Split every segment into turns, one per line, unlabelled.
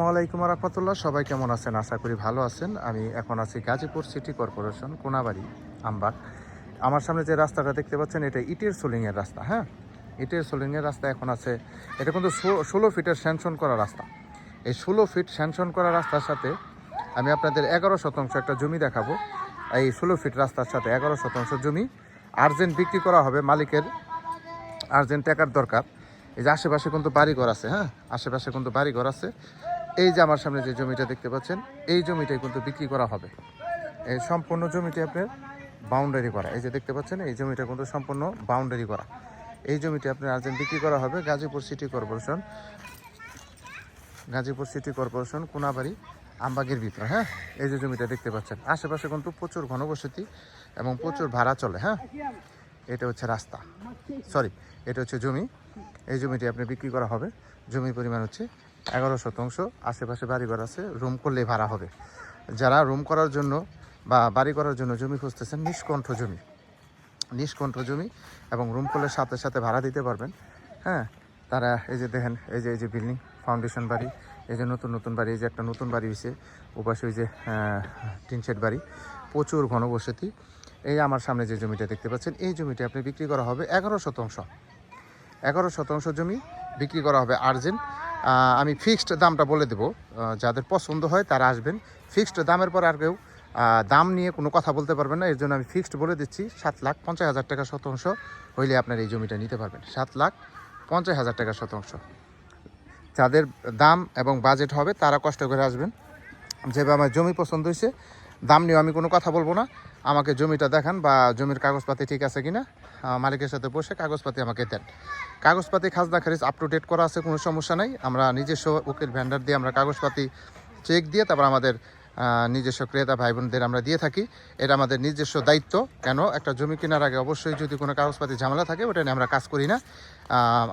আসসালামাইকুম রহমতুল্লাহ, সবাই কেমন আছেন? আশা করি ভালো আছেন। আমি এখন আছি গাজীপুর সিটি কর্পোরেশন, কোনাবাড়ি, আমবাগ। আমার সামনে যে রাস্তাটা দেখতে পাচ্ছেন, এটা ইটের সোলিংয়ের রাস্তা হ্যাঁ? ইটের সোলিংয়ের রাস্তা এখন আছে। এটা কিন্তু ষোলো ফিটের স্যাংশন করা রাস্তা। এই ষোলো ফিট স্যাংশন করা রাস্তার সাথে আমি আপনাদের এগারো শতাংশ একটা জমি দেখাবো। এই ষোলো ফিট রাস্তার সাথে এগারো শতাংশ জমি। আর্জেন্ট বিক্রি করা হবে মালিকের। আর্জেন্ট টাকার দরকার। এই যে আশেপাশে কিন্তু বাড়িঘর আছে হ্যাঁ? আশেপাশে কিন্তু বাড়িঘর আছে। এই যে আমার সামনে যে জমিটা দেখতে পাচ্ছেন, এই জমিটাই কিন্তু বিক্রি করা হবে। এই সম্পূর্ণ জমিটি আপনার বাউন্ডারি করা। এই যে দেখতে পাচ্ছেন, এই জমিটা কিন্তু সম্পূর্ণ বাউন্ডারি করা। এই জমিটি আপনার আর্জেন্ট বিক্রি করা হবে Gazipur city corporation. Gazipur city corporation, Konabari, আমবাগের ভিতরে হ্যাঁ? এই যে জমিটা দেখতে পাচ্ছেন, আশেপাশে কিন্তু প্রচুর ঘনবসতি এবং প্রচুর ভাড়া চলে হ্যাঁ? এটা হচ্ছে রাস্তা। সরি এটা হচ্ছে জমি। এই জমিটি আপনি বিক্রি করা হবে। জমির পরিমাণ হচ্ছে এগারো শতাংশ আশেপাশে বাড়িঘর আছে রুম করলেই ভাড়া হবে। যারা রুম করার জন্য বা বাড়ি করার জন্য জমি খুঁজতেছেন, নিষ্কণ্ঠ জমি। নিষ্কণ্ঠ জমি এবং রুম করলে সাথে সাথে ভাড়া দিতে পারবেন। হ্যাঁ তারা এই যে দেখেন, এই যে এই যে বিল্ডিং ফাউন্ডেশন বাড়ি, এই যে নতুন নতুন বাড়ি, এই যে একটা নতুন বাড়ি হয়েছে ওপাশে ওই যে টিন শেড বাড়ি, প্রচুর ঘনবসতি। এই আমার সামনে যে জমিটা দেখতে পাচ্ছেন, এই জমিটা আপনি বিক্রি করা হবে এগারো শতাংশ। এগারো শতাংশ জমি বিক্রি করা হবে আর্জেন্ট। আমি ফিক্সড দামটা বলে দেবো। যাদের পছন্দ হয় তারা আসবেন। ফিক্সড দামের পর আর কেউ দাম নিয়ে কোনো কথা বলতে পারবেন না। এর জন্য আমি ফিক্সড বলে দিচ্ছি, সাত লাখ পঞ্চাশ হাজার টাকা শতাংশ হইলে আপনার এই জমিটা নিতে পারবেন। সাত লাখ পঞ্চাশ হাজার টাকা শতাংশ। যাদের দাম এবং বাজেট হবে তারা কষ্ট করে আসবেন। যেভাবে আমার জমি পছন্দ হয়েছে দাম নিয়ে আমি কোনো কথা বলব না। আমাকে জমিটা দেখান বা জমির কাগজপাতি ঠিক আছে কিনা। মালিকের সাথে বসে কাগজপাতি আমাকে দেন। কাগজপাতি, খাজনা, খারিজ আপ টু ডেট করা আছে, কোনো সমস্যা নাই। আমরা নিজস্ব উকিল ভ্যান্ডার দিয়ে আমরা কাগজপাতি চেক দিয়ে তারপর আমাদের নিজস্ব ক্রেতা ভাই বোনদের আমরা দিয়ে থাকি। এটা আমাদের নিজস্ব দায়িত্ব। কেন? একটা জমি কেনার আগে অবশ্যই যদি কোনো কাগজপাতি ঝামেলা থাকে, ওটা নিয়ে আমরা কাজ করি না।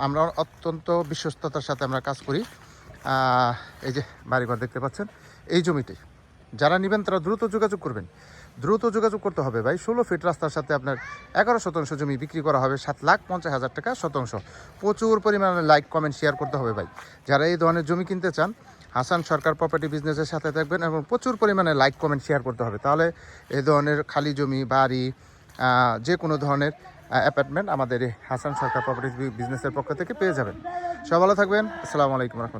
আমরা অত্যন্ত বিশ্বস্ততার সাথে আমরা কাজ করি। এই যে বাড়িঘর দেখতে পাচ্ছেন, এই জমিটি যারা নেবেন তারা দ্রুত যোগাযোগ করবেন। দ্রুত যোগাযোগ করতে হবে ভাই। ষোলো ফিট রাস্তার সাথে আপনার এগারো শতাংশ জমি বিক্রি করা হবে, সাত লাখ পঞ্চাশ হাজার টাকা শতাংশ। প্রচুর পরিমাণে লাইক কমেন্ট শেয়ার করতে হবে ভাই। যারা এই ধরনের জমি কিনতে চান, হাসান সরকার প্রপার্টি বিজনেসের সাথে থাকবেন এবং প্রচুর পরিমাণে লাইক কমেন্ট শেয়ার করতে হবে। তাহলে এই ধরনের খালি জমি, বাড়ি যে কোনো ধরনের অ্যাপার্টমেন্ট আমাদের হাসান সরকার প্রপার্টি বিজনেসের পক্ষ থেকে পেয়ে যাবেন। সব ভালো থাকবেন। আসসালামু আলাইকুম রহমতুল্লাহ।